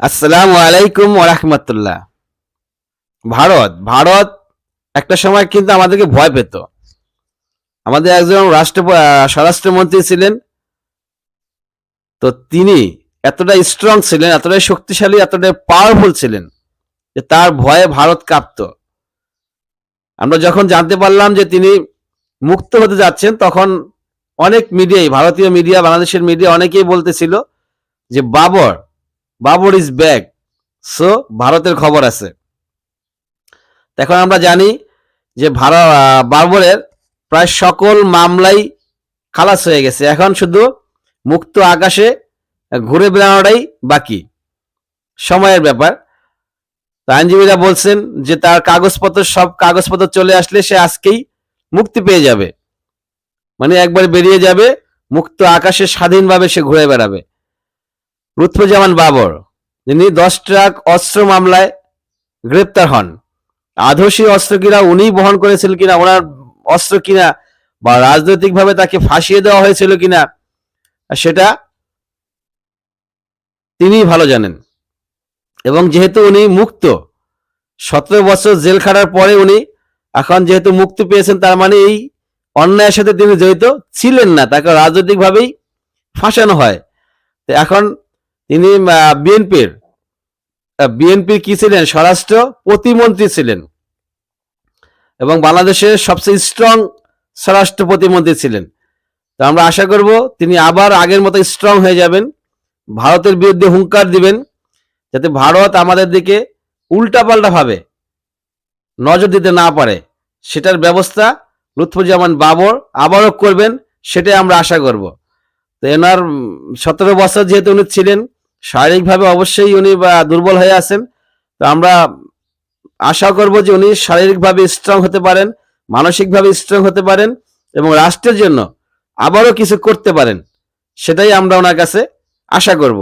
আসসালামু আলাইকুম ওরহমতুল্লাহ ভারত ভারত একটা সময় কিন্তু আমাদেরকে ভয় পেত। আমাদের একজন রাষ্ট্র, স্বরাষ্ট্রমন্ত্রী ছিলেন। তো তিনি এতটা স্ট্রং ছিলেন, এতটাই শক্তিশালী, এতটাই পাওয়ারফুল ছিলেন যে তার ভয়ে ভারত কাঁপত। আমরা যখন জানতে পারলাম যে তিনি মুক্ত হতে যাচ্ছেন, তখন অনেক মিডিয়াই ভারতীয় মিডিয়া বাংলাদেশের মিডিয়া অনেকেই বলতেছিল যে Babar Babar is back so ভারতের খবর আছে। এখন আমরা জানি যে ভারত বাবরের প্রায় সকল মামলাই খালাস হয়ে গেছে। এখন শুধু মুক্ত আকাশে ঘুরে বেড়ানোটাই বাকি। সময়ের ব্যাপার। আইনজীবীরা বলছেন যে তার কাগজপত্র, সব কাগজপত্র চলে আসলে সে আজকেই মুক্তি পেয়ে যাবে। মানে একবার বেরিয়ে যাবে, মুক্ত আকাশে স্বাধীনভাবে সে ঘুরে বেড়াবে। লুৎফুজ্জামান বাবর, যিনি দশ ট্রাক অস্ত্র মামলায় গ্রেপ্তার হন। আদৌ সেই অস্ত্র কিনা উনি বহন করেছিল কিনা, ওনার অস্ত্র কিনা বা রাজনৈতিকভাবে তাকে ফাঁসিয়ে দেওয়া হয়েছিল কিনা, সেটা তিনিই ভালো জানেন। এবং যেহেতু উনি মুক্ত, সতেরো বছর জেল খাটার পরে উনি এখন যেহেতু মুক্তি পেয়েছেন, তার মানে এই অন্যায়ের সাথে তিনি জড়িত ছিলেন না, তাকে রাজনৈতিকভাবেই ফাঁসানো হয়। তো এখন তিনি বিএনপির। বিএনপির কি ছিলেন? স্বরাষ্ট্র প্রতিমন্ত্রী ছিলেন। এবং বাংলাদেশের সবচেয়ে স্ট্রং স্বরাষ্ট্র প্রতিমন্ত্রী ছিলেন। তো আমরা আশা করব তিনি আবার আগের মতো স্ট্রং হয়ে যাবেন। ভারতের বিরুদ্ধে হুঙ্কার দিবেন, যাতে ভারত আমাদের দিকে উল্টাপাল্টা ভাবে নজর দিতে না পারে। সেটার ব্যবস্থা লুৎফুজ্জামান বাবর আবারও করবেন, সেটাই আমরা আশা করব। তো এনার সতেরো বছর যেহেতু উনি ছিলেন শারীরিকভাবে অবশ্যই উনি দুর্বল হয়ে আছেন। তো আমরা আশা করব যে উনি শারীরিকভাবে স্ট্রং হতে পারেন, মানসিকভাবে স্ট্রং হতে পারেন এবং রাষ্ট্রের জন্য আবারও কিছু করতে পারেন, সেটাই আমরা ওনার কাছে আশা করব।